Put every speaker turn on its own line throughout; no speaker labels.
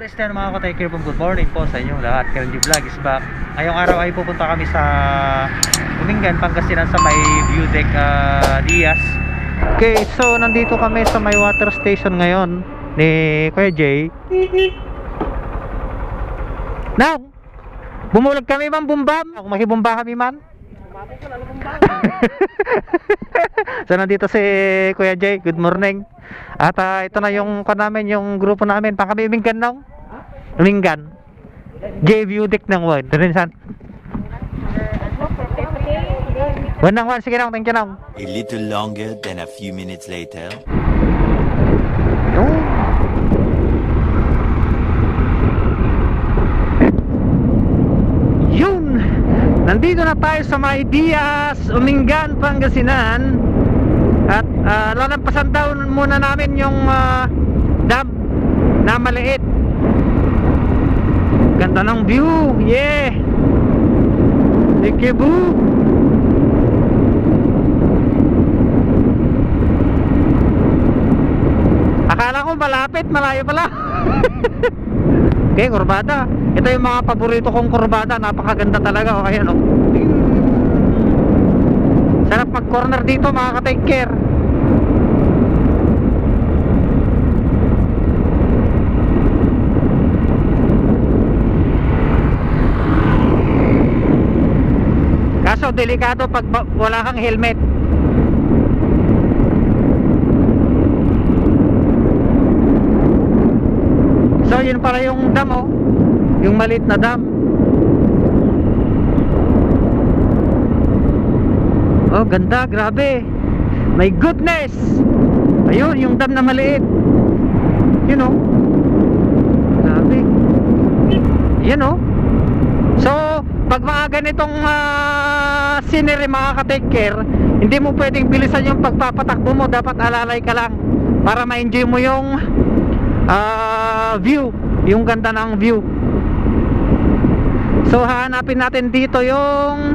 there mga ka-take care po? Good morning po sa inyong lahat. G Vlog is back. Ngayong araw ay pupunta kami sa Umingan, Pangasinan sa may view deck ah, Diaz. Okay, so nandito kami sa may water station ngayon ni Kuya Jay. Nang, bumulag kami man bumbam. Kung makibumba kami man. so nandito si Kuya Jay, good morning. At ah, ito na yung ko namin, yung grupo namin. Pa kami uminggan nang? Uminggan. J View Deck ng one. Rin san? One nang one, sige nang, thank you nang.
A little longer than a few minutes later.
Yun. Yun! Nandito na tayo sa may Diaz, Umingan, Pangasinan. At uh, lalampasan daw muna namin yung ah, dam na maliit. Ganda ng view! Yeah! Boo! Akala ko malapit, malayo pala. okay, kurbada. Ito yung mga paborito kong kurbada. Napakaganda talaga. O, ayan, o. Ting. Sarap mag-corner dito, mga ka-take care. Kaso delikado pag wala kang helmet. So yun pala yung dam oh. Yung maliit na dam. Oh, ganda, grabe. My goodness. Ayun, yung dam na maliit. You know. Grabe. Yan oh. So, pag mga ganitong ah, scenery mga ka-take care, hindi mo pwedeng bilisan yung pagpapatakbo mo. Dapat alalay ka lang para ma-enjoy mo yung ah, view. Yung ganda ng view. So, hahanapin natin dito yung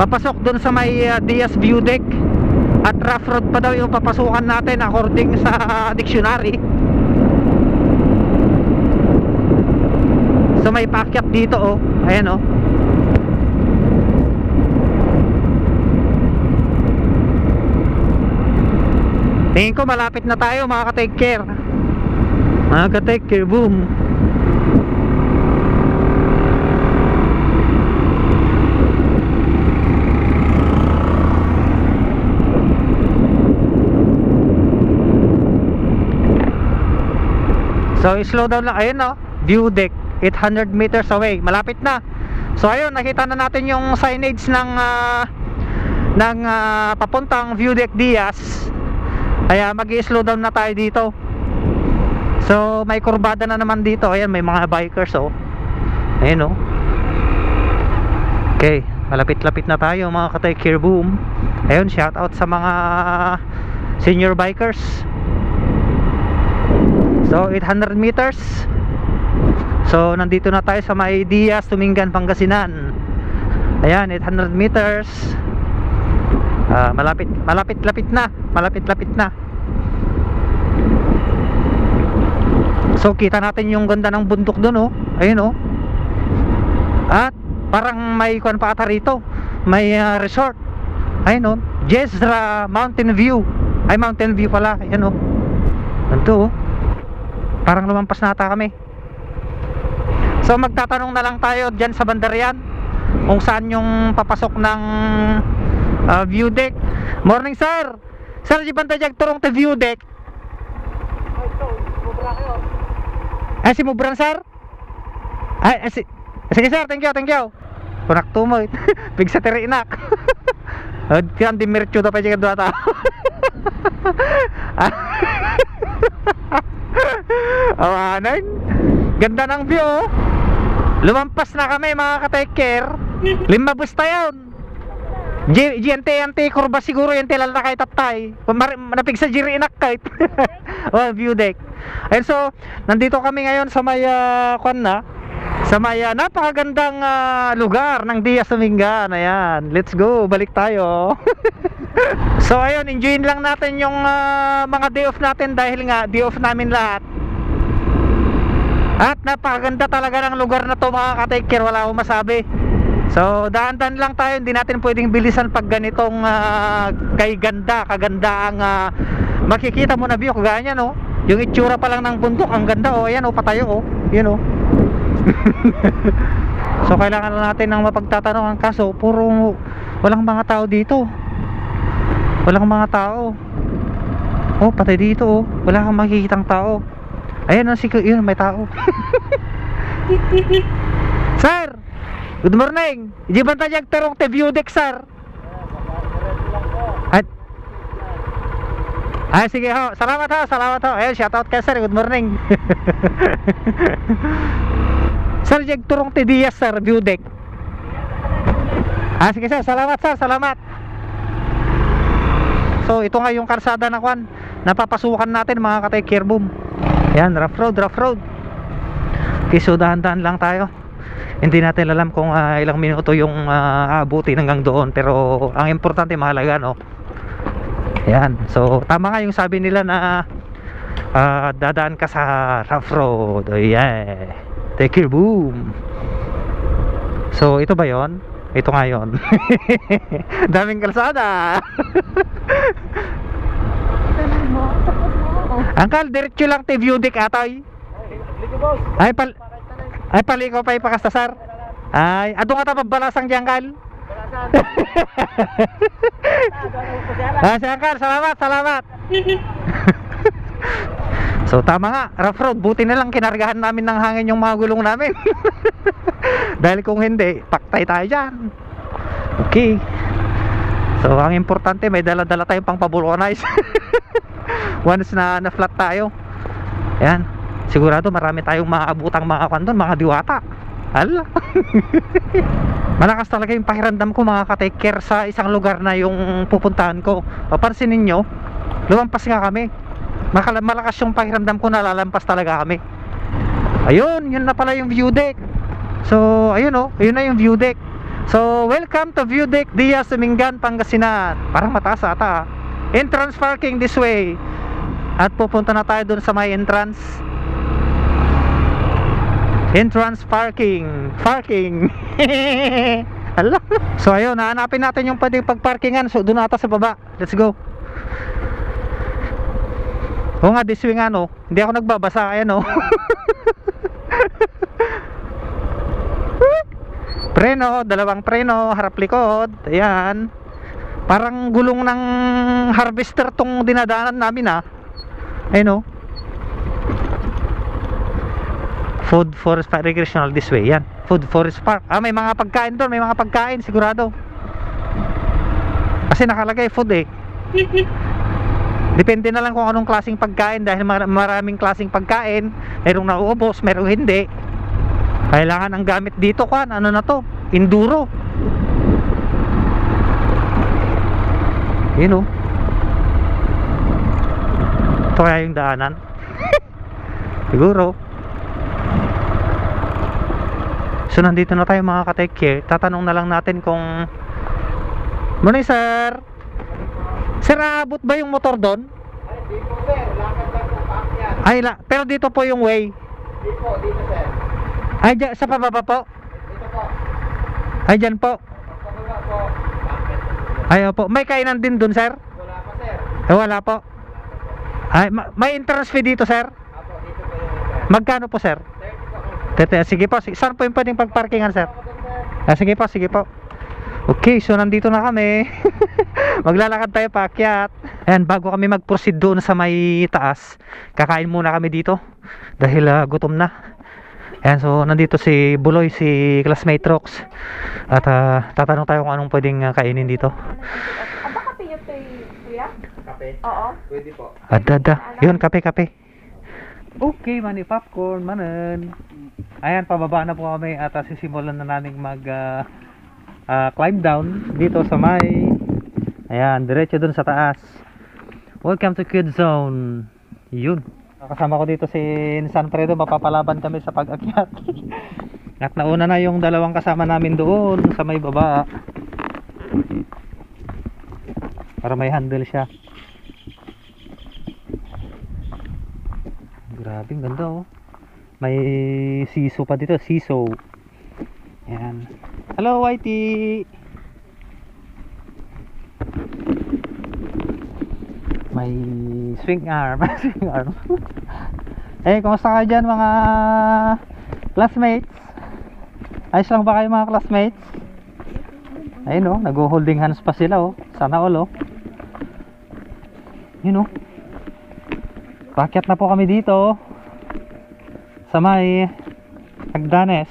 papasok doon sa may ah, Diaz View Deck. At rough road pa daw yung papasukan natin according sa dictionary. So may paakyat dito oh. Ayan oh. Tingin ko malapit na tayo mga ka-take care. Mga ka-take care, boom. So slow down lang ayun oh, view deck 800 meters away, malapit na. So ayun, nakita na natin yung signage ng ah, ng ah, papuntang view deck Diaz. Kaya magi-slow down na tayo dito. So may kurbada na naman dito. Ayan, may mga bikers oh. Ayun oh. Okay, malapit-lapit na tayo mga katay care boom. Ayun, shout out sa mga senior bikers. So 800 meters. So nandito na tayo sa may Diaz, Tumingan, Pangasinan. Ayan, 800 meters. Ah, malapit, malapit-lapit na, malapit-lapit na. So kita natin yung ganda ng bundok doon oh. Ayun oh. At parang may kuan pa ata rito. May ah, resort. Ayun oh. Jezra Mountain View. Ay Mountain View pala. Ayun oh. Ganito oh. Parang lumampas na ata kami. So magtatanong na lang tayo diyan sa Bandarian kung saan yung papasok ng ah, view deck. Morning sir. Sir, di banda jag turong te view deck. Ay, si Mubran sir? Ay, si... Sige sir, thank you, thank you. Kunak tumo. Big sa tiri inak. Kan di mercho ta pa jega dua ta. Awanan. Ganda ng view. oh. Lumampas na kami mga ka-take care. Lima bus tayo. G GNT yanti kurba siguro yan tilal na kay tatay. Napig sa jiri inak kahit. oh, view deck. And so, nandito kami ngayon sa may uh, kwan na sa may ah, napakagandang ah, lugar ng Diaz Sumingan. Ayan, let's go. Balik tayo. so ayun, enjoyin lang natin yung ah, mga day off natin dahil nga day off namin lahat. At napakaganda talaga ng lugar na to mga ka-take wala akong masabi. So, daan-daan lang tayo, hindi natin pwedeng bilisan pag ganitong ah, kay ganda, kaganda ang ah, makikita mo na view, kagaya oh. Yung itsura pa lang ng bundok, ang ganda, oh. Ayan, oh, patayo, oh. Yun, oh. so, kailangan lang natin ng mapagtatanungan kaso, puro walang mga tao dito. Walang mga tao. Oh, patay dito, oh. Wala kang makikitang tao. Ayan, oh, si yun, may tao. Sir! Good morning! Ijiban tayo tarong te view deck, sir. Ay, sige ho. Salamat ho, salamat ho. Ayun, shoutout kay sir. Good morning. sir, jeg turong te Diaz, sir, view deck. Ah, sige sir. Salamat, sir. Salamat. So, ito nga yung karsada na kwan. Napapasukan natin mga katay care boom. Yan, rough road, rough road. Okay, so dahan-dahan lang tayo hindi natin alam kung ah, ilang minuto yung uh, aabutin hanggang doon pero ang importante mahalaga no yan so tama nga yung sabi nila na ah, dadaan ka sa rough road. Oh, yeah. Take care boom. So ito ba yon ito nga yon daming kalsada. Angkal, diretso lang te view deck atay. Ay pal ay paliko pa ipakasta sir. Ay, ado nga ta balasang jangkal. ah, si Angkal, salamat, salamat. so tama nga, rough road, buti na lang kinargahan namin ng hangin yung mga gulong namin. Dahil kung hindi, paktay tayo dyan. Okay. So ang importante may dala-dala tayong pang pabulkanize. Once na na-flat tayo. Yan. Sigurado marami tayong maaabutang mga kwan doon, mga diwata. Hala. Malakas talaga yung pakiramdam ko mga ka-take care sa isang lugar na yung pupuntahan ko. Papansin ninyo, lumampas nga kami. Makala- Malakas yung pakiramdam ko na lalampas talaga kami. Ayun, yun na pala yung view deck. So, ayun oh, ayun na yung view deck. So, welcome to View Deck Diaz Sumingan, Pangasinan. Parang mataas ata. ah. Entrance parking this way. At pupunta na tayo dun sa may entrance. Entrance parking. Parking. Hala. So ayun, hahanapin natin yung pwedeng pagparkingan. So doon ata sa baba. Let's go. Oo nga, this way nga no. Hindi ako nagbabasa. Ayan no. preno, dalawang preno, harap likod. Ayan. Parang gulong ng harvester tong dinadaanan namin ah. Ayun oh. Food Forest Park Recreational this way. Yan. Food Forest Park. Ah, may mga pagkain doon. May mga pagkain sigurado. Kasi nakalagay food eh. Depende na lang kung anong klaseng pagkain dahil mar- maraming klaseng pagkain. Merong nauubos, merong hindi. Kailangan ang gamit dito kwan. Ano na to? Enduro. Yun oh. Ito kaya yung daanan. Siguro. So nandito na tayo mga ka-take care. Tatanong na lang natin kung Morning sir. Sir, aabot ba yung motor doon?
Di po sir, lakad lang po paakyat.
Ay, la, pero dito po yung way.
Di po, dito sir.
Ay, dyan, sa pababa po.
Dito po.
Ay, dyan po.
Pagpababa po.
Ay, opo. May kainan din doon, sir?
Wala pa sir.
Eh, wala po. Ay, ma- may entrance fee dito, sir?
Apo, dito po yung sir.
Magkano po, sir?
30 po ako.
Tete, sige po. Sige, saan po yung pwedeng pagparkingan, sir? Ah, sige po, sige po. Okay, so nandito na kami. Maglalakad tayo paakyat. Ayan, bago kami mag-proceed doon sa may taas, kakain muna kami dito dahil ah, gutom na. Ayan, so nandito si Buloy, si classmate Rox. At ah, tatanong tayo kung anong pwedeng ah, kainin dito.
Aba kape yun Kuya?
Kape?
Oo.
Pwede po.
Adada. Yun, kape, kape. Okay, mani popcorn, manan. Ayan, pababa na po kami at ah, sisimulan na namin mag ah, ah, climb down dito sa may Ayan, diretso dun sa taas. Welcome to Kid Zone. Yun. Kasama ko dito si San Fredo, mapapalaban kami sa pag-akyat. At nauna na yung dalawang kasama namin doon sa may baba. Para may handle siya. Grabe, ganda oh. May siso pa dito, siso. Yan. Hello, Whitey! May swing arm. swing arm. eh, kumusta kayo dyan mga classmates? Ayos lang ba kayo mga classmates? Ayun oh, nag-holding hands pa sila oh. Sana all oh. Yun oh. Pakyat na po kami dito sa may Agdanes.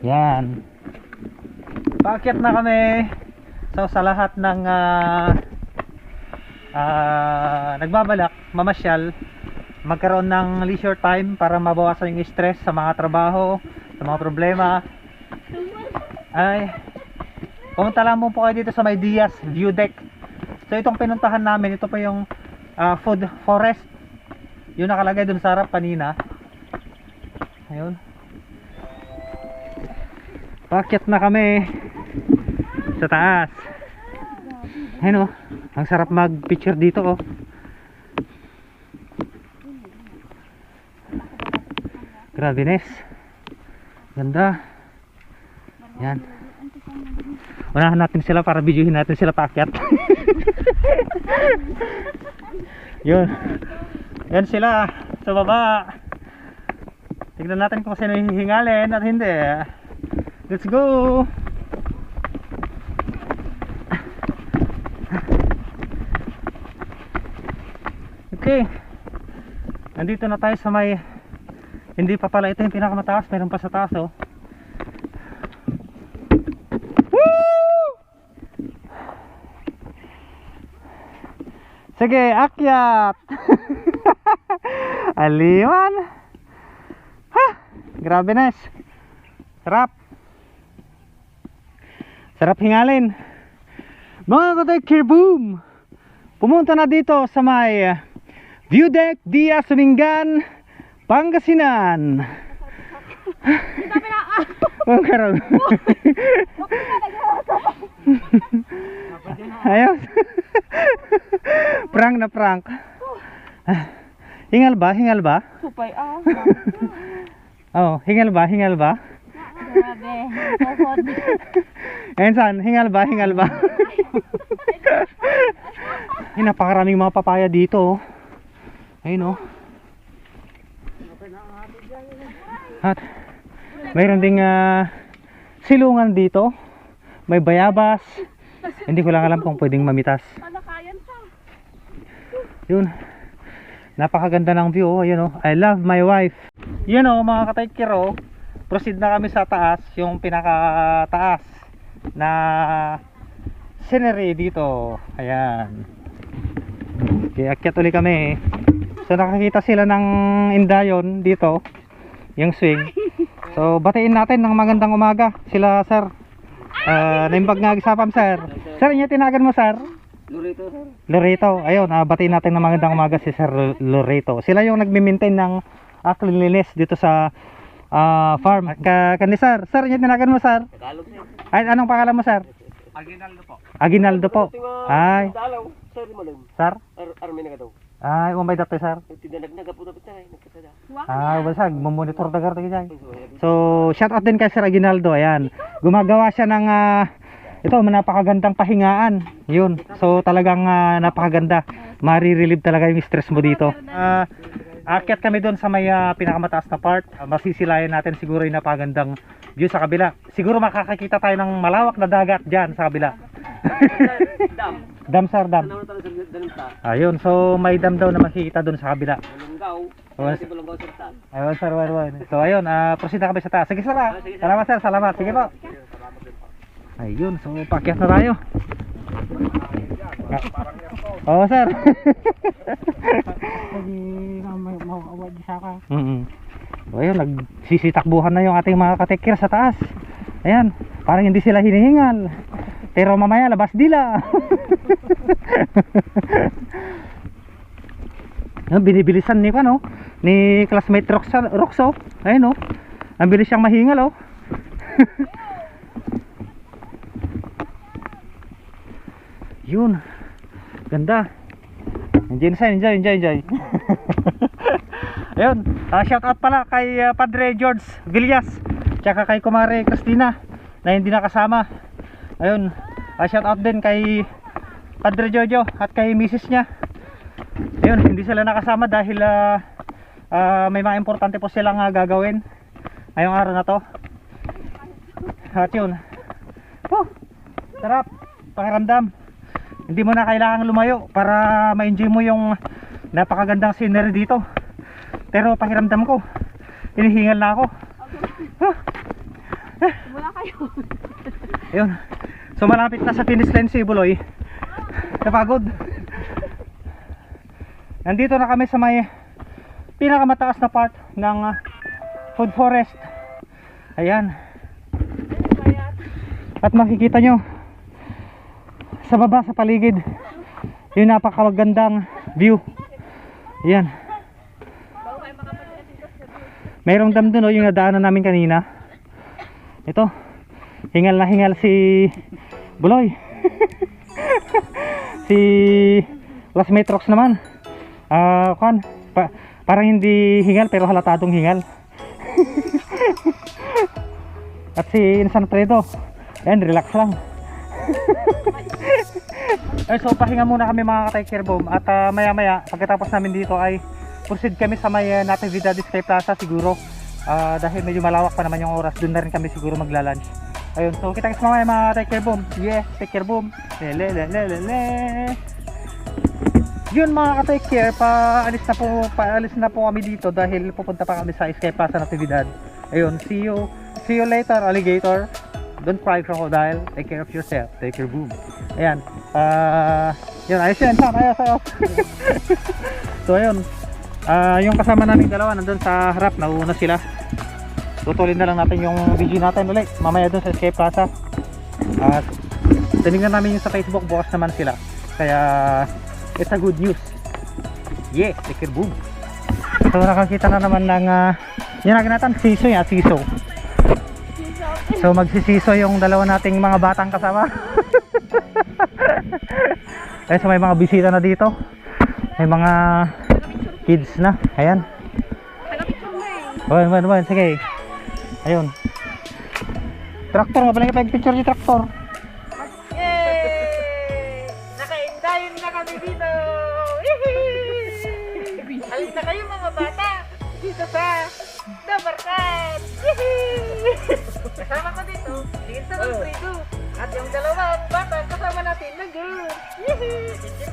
Yan. Pakyat na kami. So sa lahat ng ah ah, nagbabalak, mamasyal, magkaroon ng leisure time para mabawasan yung stress sa mga trabaho, sa mga problema. Ay, pumunta lang po kayo dito sa may Diaz View Deck. So itong pinuntahan namin, ito pa yung ah, food forest. Yung nakalagay dun sa harap kanina. Ayun. Pakyat na kami sa taas. Ayun oh, ang sarap mag-picture dito oh. Grabe Nes. Ganda. Yan. Unahan natin sila para videohin natin sila pakyat. Yun. Yan sila sa baba. Tignan natin kung sino hihingalin at hindi. Let's go! Okay. Nandito na tayo sa may hindi pa pala ito yung pinakamataas, meron pa sa taas oh. Woo! Sige, akyat! Aliwan! Ha! Grabe Nes! Sarap! Sarap hingalin! Mga katoy kirboom! Pumunta na dito sa may uh, View Deck Dia Sumingan Pangasinan Huwag karoon Ayos Prank na prank Hingal ba? Hingal ba?
Supay ah.
Oh, hingal ba? Hingal ba?
Grabe. Sasod.
Ayun saan? Hingal ba? Hingal ba? Ay, napakaraming mga papaya dito. oh. Ayun oh. At mayroon ding ah, silungan dito. May bayabas. Hindi ko lang alam kung pwedeng mamitas. Yun. Napakaganda ng view. oh. Ayun oh. I love my wife. Yun oh, mga kataykiro. Proceed na kami sa taas. Yung pinaka taas na scenery dito. Ayan. Okay, akyat ulit kami. So nakakita sila ng indayon dito. Yung swing. So batiin natin ng magandang umaga. Sila sir. Uh, naimbag nga gisapam sir. Sir, inyo tinagan mo sir.
Lurito, sir.
Loreto, ayun, batiin natin ng magandang umaga si Sir Loreto. Sila yung nagmi-maintain ng uh, cleanliness dito sa ah, farm. Ka kani sir, sir, yung tinagan mo sir.
Tagalog, sir.
Ay, anong pangalan mo sir?
Aginaldo po.
Aginaldo po. Ay,
sir, malam.
sir.
Ar army na daw.
Ay, umay dati sir.
Tinanag na gapo dapat tayo, nagkasada.
Ah, basag, monitor dagar tayo dyan. So, shout out din kay Sir Aguinaldo, ayan. Gumagawa siya ng ah, ito, napakagandang pahingaan. Yun. So, talagang ah, napakaganda. Marirelieve talaga yung stress mo dito. Ah, akyat kami doon sa may ah, pinakamataas na part. Ah, masisilayan natin siguro yung napakagandang view sa kabila. Siguro makakakita tayo ng malawak na dagat dyan sa kabila.
Dam.
sir, dam. Ayun, so may dam daw na makikita doon sa kabila. Ayun sir, ayun. So ayun, ah, proceed na kami sa taas. Sige sir, salamat sir, salamat. Sige po. Ayun, so pakyat na tayo. Oo sir. Mm So ayun, nagsisitakbuhan na yung ating mga katekir sa taas. Ayan, parang hindi sila hinihingal. Pero mamaya labas dila. Ang binibilisan ni ano, ni classmate Roxo, Roxo. Ayun oh. Ang bilis siyang mahingal oh. Yun. Ganda. Enjoy na enjoy, enjoy, enjoy. Ayun. Ah, shout out pala kay ah, Padre George Villas tsaka kay Kumare Christina na hindi nakasama. Ayun, ah, shout out din kay Padre Jojo at kay Mrs. niya. Ayun, hindi sila nakasama dahil ah, ah, may mga importante po silang ah, gagawin ngayong araw na to. At yun. Oh, sarap. Pakiramdam. Hindi mo na kailangan lumayo para ma-enjoy mo yung napakagandang scenery dito. Pero pakiramdam ko, hinihingal na ako. Huh.
Wala kayo.
Ayun. So malapit na sa finish line si Buloy. Napagod. Nandito na kami sa may pinakamataas na part ng ah, food forest. Ayan. At makikita nyo sa baba sa paligid yung napakagandang view. Ayan. Mayroong dam dun oh, yung nadaanan namin kanina. Ito. Hingal na hingal si Buloy. si Las Metrox naman. Ah, kan pa, parang hindi hingal pero halatadong hingal. At si Insan Fredo. Ayan, relax lang. Ay, so pahinga muna kami mga ka-take bomb. At ah, maya maya pagkatapos namin dito ay proceed kami sa may uh, Natividad Display Plaza siguro. Ah, dahil medyo malawak pa naman yung oras doon na rin kami siguro magla-lunch. Ayun so kita kita mamaya mga take care boom yeah take care boom le le le le le le. Yun mga ka-take care paalis na po paalis na po kami dito dahil pupunta pa kami sa Escape Plaza Natividad. Ayun see you see you later alligator don't cry crocodile take care of yourself take care boom ayan ah yun ayos yan Sam ayos ayos so ayun Ah, yung kasama namin dalawa nandun sa harap, nauna sila. Tutulin na lang natin yung video natin ulit. Mamaya dun sa Escape Plaza. At tinignan namin yung sa Facebook, bukas naman sila. Kaya it's a good news. Yeah, take care boom. So nakakita na naman ng uh, yun na natin, siso yan, siso. So magsisiso yung dalawa nating mga batang kasama. Eh so may mga bisita na dito. May mga kids na. Ayan. Wan, wan, wan. Sige. Ayun. Traktor nga pala yung picture si traktor.
Frido. At yung dalawang bata kasama natin na girl. Yehey!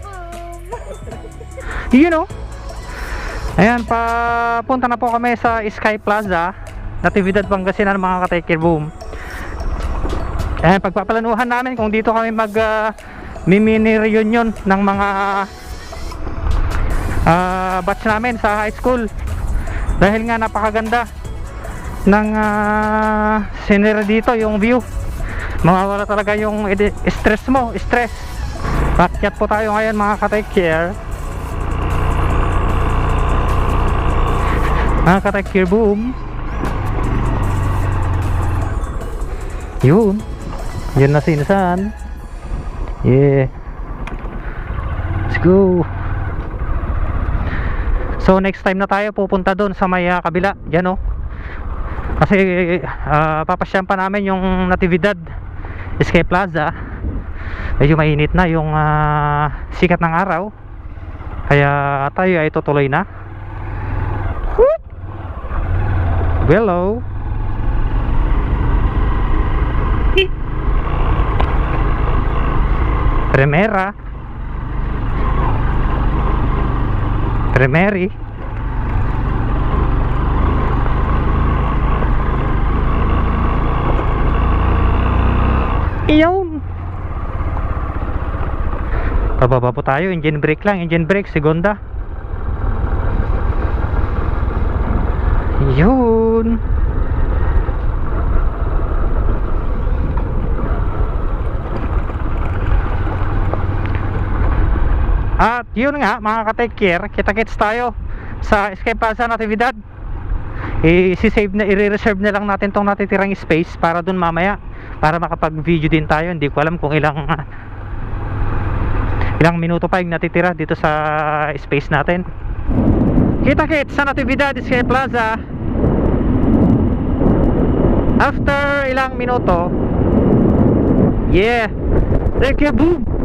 Boom!
You know. Ayan, papunta na po kami sa Sky Plaza, Natividad Pangasinan mga ka-take boom. Ayan, pagpapalanuhan namin kung dito kami mag ah, mini reunion ng mga ah, batch namin sa high school. Dahil nga napakaganda ng uh, scenery dito, yung view. Mawawala talaga yung stress mo, stress. Pakyat po tayo ngayon mga ka-take care. Mga ka-take care boom. Yun. Yun na sinasan. Yeah. Let's go. So next time na tayo pupunta doon sa may ah, kabila. Yan oh. Kasi ah, papasyan pa namin yung Natividad Escape Plaza. Medyo mainit na yung ah, sikat ng araw. Kaya tayo ay tutuloy na. Hello. Primera. Primeri. Iyon. Pababa po tayo, engine brake lang, engine brake, segunda. Yun. At yun nga mga ka-take care, kita-kits tayo sa Escape Plaza Natividad. I-save na, i-reserve na lang natin tong natitirang space para dun mamaya para makapag-video din tayo. Hindi ko alam kung ilang ilang minuto pa yung natitira dito sa space natin. Kita-kit sa Natividad Sky Plaza. After ilang minuto, yeah, like a boom!